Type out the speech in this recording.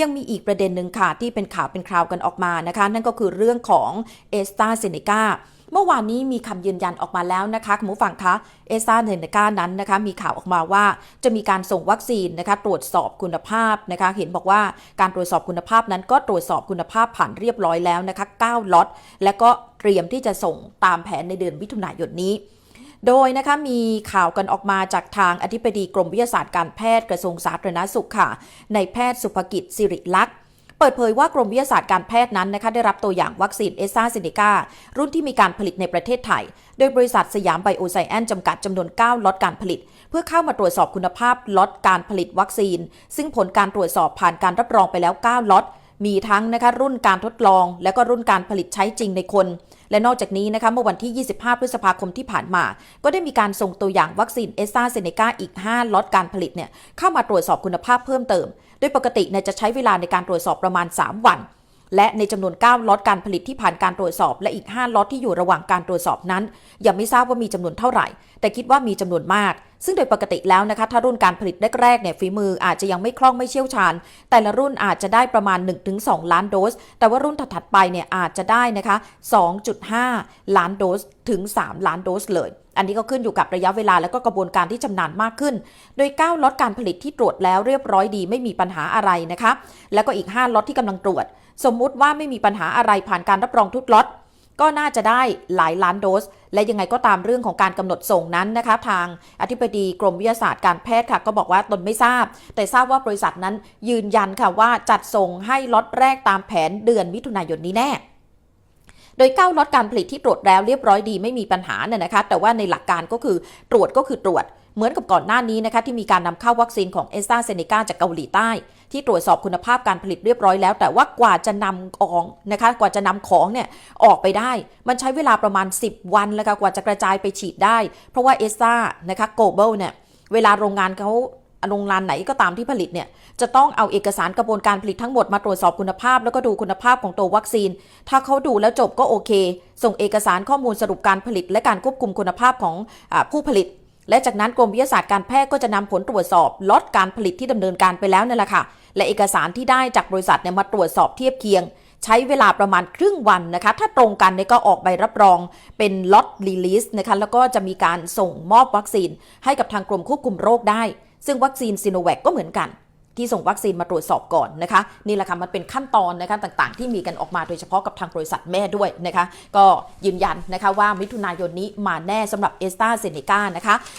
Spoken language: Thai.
ยังมีอีกประเด็นหนึ่งค่ะ ที่เป็นข่าวเป็นคราวกันออกมานะคะ นั่นก็คือเรื่องของเอสตาเซเนกาเมื่อวานนี้มีคำยืนยันออกมาแล้วนะคะคุณผู้ฟังคะเอสตาเซเนกานั้นนะคะ มีข่าวออกมาว่าจะมีการส่งวัคซีนนะคะ ตรวจสอบคุณภาพนะคะ เห็นบอกว่าการตรวจสอบคุณภาพนั้นก็ตรวจสอบคุณภาพผ่านเรียบร้อยแล้วนะคะ9ล็อตและก็เตรียมที่จะส่งตามแผนในเดือนมิถุนายนนี้ โดยนะคะมีข่าวกันออกมาจากทางอธิบดีกรมวิทยาศาสตร์การแพทย์กระทรวงสาธารณสุขค่ะ ในแพทย์สุภกิจสิริลักษณ์เปิดเผยว่ากรมวิทยาศาสตร์การแพทย์นั้นนะคะได้รับตัวอย่างวัคซีนเอซ่าซเนการุ่นที่มีการผลิตในประเทศไทย โดยบริษัทสยามไบโอไซแอนจำกัดจำนวน 9 ล็อตการผลิต เพื่อเข้ามาตรวจสอบคุณภาพล็อตการผลิตวัคซีน ซึ่งผลการตรวจสอบผ่านการรับรองไปแล้ว 9 ล็อต มีทั้งนะคะรุ่นการทดลอง และก็รุ่นการผลิตใช้จริงในคน และนอกจากนี้นะคะเมื่อวันที่ 25 พฤษภาคมที่ผ่านมา ก็ได้มีการส่งตัวอย่างวัคซีนเอสซาเซเนกาอีก 5ล็อตการผลิตเนี่ยเข้ามาตรวจสอบคุณภาพเพิ่มเติม โดยปกติเนี่ยจะใช้เวลาในการตรวจสอบประมาณ 3 วัน และในจำนวน 9ล็อตการผลิตที่ผ่านการตรวจสอบและอีก 5ล็อตที่อยู่ระหว่างการตรวจสอบนั้น ยังไม่ทราบว่ามีจำนวนเท่าไหร่ แต่คิดว่ามีจำนวนมาก ซึ่งโดยปกติแล้วนะคะถ้ารุ่นการผลิตแรกๆเนี่ยฝีมืออาจจะยังไม่คล่องไม่เชี่ยวชาญ แต่ละรุ่นอาจจะได้ประมาณ 1-2 ล้านโดส แต่ว่ารุ่นถัดๆไปเนี่ยอาจจะได้นะคะ 2.5 ล้านโดสถึง 3 ล้านโดสเลย อันนี้ก็ขึ้นอยู่กับระยะเวลาและก็กระบวนการที่ชำนาญมากขึ้น โดย 9ล็อตการผลิตที่ตรวจแล้วเรียบร้อยดีไม่มีปัญหาอะไรนะคะ แล้วก็อีก 5ล็อตที่กำลังตรวจ สมมุติว่าไม่มีปัญหาอะไรผ่านการรับรองทุกล็อตก็น่าจะได้หลายล้านโดส และยังไงก็ตามเรื่องของการกำหนดส่งนั้นนะคะทางอธิบดีกรมวิทยาศาสตร์การแพทย์ค่ะ ก็บอกว่าตนไม่ทราบ แต่ทราบว่าบริษัทนั้นยืนยันค่ะว่าจัดส่งให้ล็อตแรกตามแผนเดือนมิถุนายนนี้แน่โดย 9ล็อตการผลิตที่ตรวจแล้วเรียบร้อยดีไม่มีปัญหาเนี่ยนะคะ แต่ว่าในหลักการก็คือตรวจก็คือตรวจ เหมือนกับก่อนหน้านี้นะคะที่มีการนำเข้าวัคซีนของเอสตาเซเนกาจากเกาหลีใต้ ที่ตรวจสอบคุณภาพการผลิตเรียบร้อยแล้ว แต่ว่ากว่าจะนำของนะคะกว่าจะนำของเนี่ยออกไปได้ มันใช้เวลาประมาณ 10 วันแล้วค่ะกว่าจะกระจายไปฉีดได้ เพราะว่าเอสตานะคะโกลบอลเนี่ยเวลาโรงงานเขาโรงงานไหนก็ตามที่ผลิตเนี่ยจะต้องเอาเอกสารกระบวนการผลิตทั้งหมดมาตรวจสอบคุณภาพ แล้วก็ดูคุณภาพของตัววัคซีน ถ้าเขาดูแล้วจบก็โอเค ส่งเอกสารข้อมูลสรุปการผลิต และการควบคุมคุณภาพของอผู้ผลิต และจากนั้นกรมวิทยาศาสตร์การแพทย์ก็จะนำผลตรวจสอบล็อตการผลิตที่ดำเนินการไปแล้วนั่นแหละค่ะ และเอกสารที่ได้จากบริษัทเนี่ยมาตรวจสอบเทียบเคียง ใช้เวลาประมาณครึ่งวันนะคะ ถ้าตรงกันเนี่ยก็ออกใบรับรองเป็นล็อตรีลิสนะคะแล้วก็จะมีการส่งมอบวัคซีน ให้กับทางกรมควบคุมโรคได้ ซึ่งวัคซีนซีโนแวคก็เหมือนกันที่ส่งวัคซีนมาตรวจสอบก่อนนะคะ นี่แหละค่ะมันเป็นขั้นตอนนะคะต่างๆ ที่มีกันออกมาโดยเฉพาะกับทางบริษัทแม่ด้วยนะคะ ก็ยืนยันนะคะว่ามิถุนายนนี้มาแน่สำหรับเอสตาเซเนกานะคะ